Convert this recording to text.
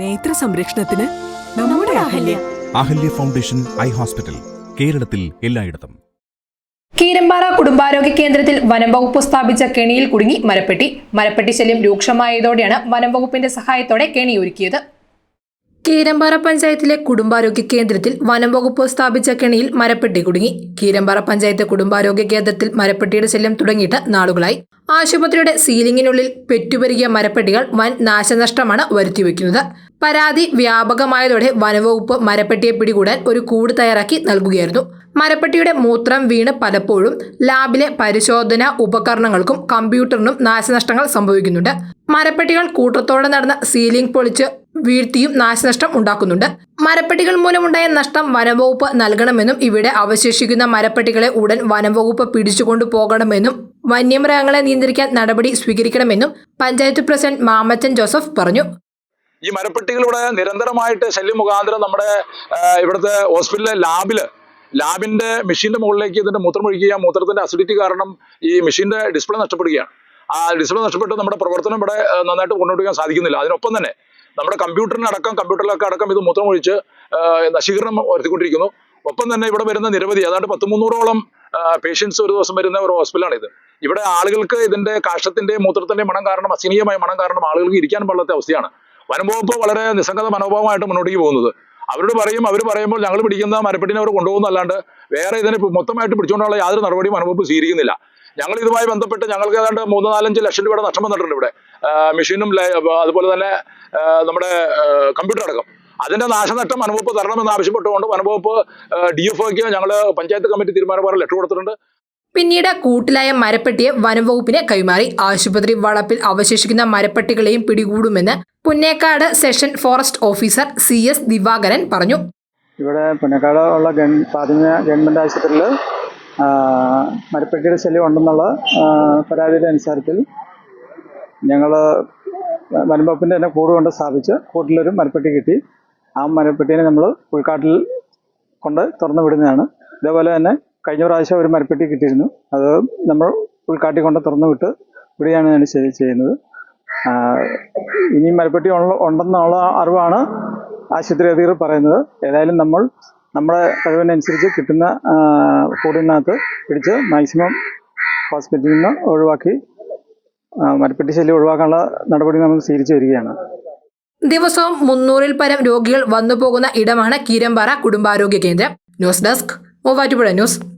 നേത്ര സംരക്ഷണത്തിന് നമ്മുടെ Ahalya. Ahalya foundation eye hospital കേരളത്തിൽ എല്ലായിടത്തും. കീരമ്പാറ കുടുംബാരോഗ്യ കേന്ദ്രത്തിൽ വനം വകുപ്പ് സ്ഥാപിച്ച കെണിയിൽ കുടുങ്ങി മരപ്പെട്ടി. മരപ്പെട്ടി ശല്യം രൂക്ഷമായതോടെയാണ് വനം വകുപ്പിന്റെ സഹായത്തോടെ കെണി ഒരുക്കിയത്. കീരമ്പാറ പഞ്ചായത്തിലെ കുടുംബാരോഗ്യ കേന്ദ്രത്തിൽ വനം വകുപ്പ് സ്ഥാപിച്ച കെണിയിൽ മരപ്പെട്ടി കുടുങ്ങി. കീരമ്പാറ പഞ്ചായത്ത് കുടുംബാരോഗ്യ കേന്ദ്രത്തിൽ മരപ്പെട്ടിയുടെ ശല്യം തുടങ്ങിയിട്ട് നാളുകളായി. ആശുപത്രിയുടെ സീലിംഗിനുള്ളിൽ പെറ്റുപെരുകിയ മരപ്പെട്ടികൾ വൻ നാശനഷ്ടമാണ് വരുത്തിവെക്കുന്നത്. പരാതി വ്യാപകമായതോടെ വനവകുപ്പ് മരപ്പെട്ടിയെ പിടികൂടാൻ ഒരു കൂട് തയ്യാറാക്കി നൽകുകയായിരുന്നു. മരപ്പെട്ടിയുടെ മൂത്രം വീണ് പലപ്പോഴും ലാബിലെ പരിശോധനാ ഉപകരണങ്ങൾക്കും കമ്പ്യൂട്ടറിനും നാശനഷ്ടങ്ങൾ സംഭവിക്കുന്നുണ്ട്. മരപ്പെട്ടികൾ കൂട്ടത്തോടെ നടന്ന സീലിംഗ് പൊളിച്ച് വീഴ്ത്തിയും നാശനഷ്ടം ഉണ്ടാക്കുന്നുണ്ട്. മരപ്പെട്ടികൾ മൂലമുണ്ടായ നഷ്ടം വനംവകുപ്പ് നൽകണമെന്നും ഇവിടെ അവശേഷിക്കുന്ന മരപ്പെട്ടികളെ ഉടൻ വനംവകുപ്പ് പിടിച്ചുകൊണ്ടു പോകണമെന്നും വന്യമൃഗങ്ങളെ നിയന്ത്രിക്കാൻ നടപടി സ്വീകരിക്കണമെന്നും പഞ്ചായത്ത് പ്രസിഡന്റ് മാമച്ചൻ ജോസഫ് പറഞ്ഞു. ഈ മരപ്പെട്ടികളിവിടെ നിരന്തരമായിട്ട് ശല്യം മുഖാന്തരം നമ്മുടെ ഇവിടുത്തെ ഹോസ്പിറ്റലിലെ ലാബിൽ ലാബിന്റെ മെഷീന്റെ മുകളിലേക്ക് ഇതിന്റെ മൂത്രം ഒഴിക്കുക മൂത്രത്തിന്റെ അസിഡിറ്റി കാരണം ഈ മെഷീന്റെ ഡിസ്പ്ലേ നഷ്ടപ്പെടുകയാണ്. ആ ഡിസ്പ്ലേ നഷ്ടപ്പെട്ട് നമ്മുടെ പ്രവർത്തനം ഇവിടെ നന്നായിട്ട് കൊണ്ടുപോകാൻ സാധിക്കുന്നില്ല. അതിനൊപ്പം തന്നെ നമ്മുടെ കമ്പ്യൂട്ടറിനടക്കം കമ്പ്യൂട്ടറിലൊക്കെ അടക്കം ഇത് മൂത്രം ഒഴിച്ച് നശീകരണം വരുത്തിക്കൊണ്ടിരിക്കുന്നു. ഒപ്പം തന്നെ ഇവിടെ വരുന്ന നിരവധി ഏതാണ്ട് പത്ത് മുന്നൂറോളം പേഷ്യൻസ് ഒരു ദിവസം വരുന്ന ഒരു ഹോസ്പിറ്റലാണ് ഇത് ഇവിടെ ആളുകൾക്ക് ഇതിന്റെ കാഷ്ടത്തിന്റെ മൂത്രത്തിന്റെ മണം കാരണം അസഹനീയമായ മണം കാരണം ആളുകൾക്ക് ഇരിക്കാൻ പാടാത്ത അവസ്ഥയാണ്. വനംവകുപ്പ് വളരെ നിസ്സംഗത മനോഭാവമായിട്ട് മുന്നോട്ടേക്ക് പോകുന്നത്. അവരോട് പറയും അവർ പറയുമ്പോൾ ഞങ്ങൾ പിടിക്കുന്ന മരപ്പെട്ടിനെ അവർ കൊണ്ടുപോകുന്നല്ലാണ്ട് വേറെ ഇതിനെ മൊത്തമായിട്ട് പിടിച്ചുകൊണ്ടുള്ള യാതൊരു നടപടിയും വനംവകുപ്പ് സ്വീകരിക്കുന്നില്ല. ഞങ്ങൾ ഇതുമായി ബന്ധപ്പെട്ട് ഞങ്ങൾക്ക് ഏതാണ്ട് മൂന്ന് നാലഞ്ച് ലക്ഷം രൂപയുടെ നഷ്ടം വന്നിട്ടുണ്ട് ഇവിടെ. മെഷീനും അതുപോലെ തന്നെ നമ്മുടെ കമ്പ്യൂട്ടർ അടക്കം. അതിന്റെ നാശനഷ്ടം വനംവകുപ്പ് തരണമെന്ന് ആവശ്യപ്പെട്ടുകൊണ്ട് വനംവകുപ്പ് ഡി എഫ് ഒക്ക് ഞങ്ങൾ പഞ്ചായത്ത് കമ്മിറ്റി തീരുമാനപ്രകാരം ലെറ്റർ കൊടുത്തിട്ടുണ്ട്. പിന്നീട് കൂട്ടിലായ മരപ്പെട്ടിയെ വനംവകുപ്പിന് കൈമാറി. ആശുപത്രി വളപ്പിൽ അവശേഷിക്കുന്ന മരപ്പെട്ടികളെയും പിടികൂടുമെന്ന് Punnekkad section forest officer C S Divakaran പറഞ്ഞു. ഇവിടെ പുന്നേക്കാട് ഉള്ള പ്രാഥമിക ഗവൺമെന്റ് ആശുപത്രിയിൽ മരപ്പെട്ടിയുടെ ശല്യം ഉണ്ടെന്നുള്ള പരാതിയുടെ അനുസാരത്തിൽ ഞങ്ങൾ വനംവകുപ്പിന്റെ തന്നെ കൂട് കൊണ്ട് സ്ഥാപിച്ച് കൂട്ടിലൊരു മരപ്പെട്ടി കിട്ടി. ആ മരപ്പെട്ടിനെ നമ്മൾ ഉൾക്കാട്ടിൽ കൊണ്ട് തുറന്നു വിടുന്നതാണ്. ഇതേപോലെ തന്നെ കഴിഞ്ഞ പ്രാവശ്യം ഒരു മരപ്പെട്ടി കിട്ടിയിരുന്നു. അത് നമ്മൾ ഉൾക്കാട്ടി കൊണ്ട് തുറന്നു വിട്ട് ഇവിടെയാണ് ഞാൻ ചെയ്- ചെയ്യുന്നത്. ഇനി മരപ്പെട്ടി ഉണ്ടെന്നുള്ള അറിവാണ് ആശുപത്രി അധികൃതർ പറയുന്നത്. ഏതായാലും നമ്മൾ നമ്മുടെ കഴിവിനനുസരിച്ച് കിട്ടുന്ന കൂടിനകത്ത് പിടിച്ച് മാക്സിമം ഹോസ്പിറ്റലിൽ നിന്ന് ഒഴിവാക്കി മരപ്പെട്ടി ശല്യം ഒഴിവാക്കാനുള്ള നടപടി നമ്മൾ സ്വീകരിച്ചു വരികയാണ്. ദിവസവും മുന്നൂറിൽ പരം രോഗികൾ വന്നു പോകുന്ന ഇടമാണ് കീരമ്പാറ കുടുംബാരോഗ്യ കേന്ദ്രം. News desk Muvattupuzha news.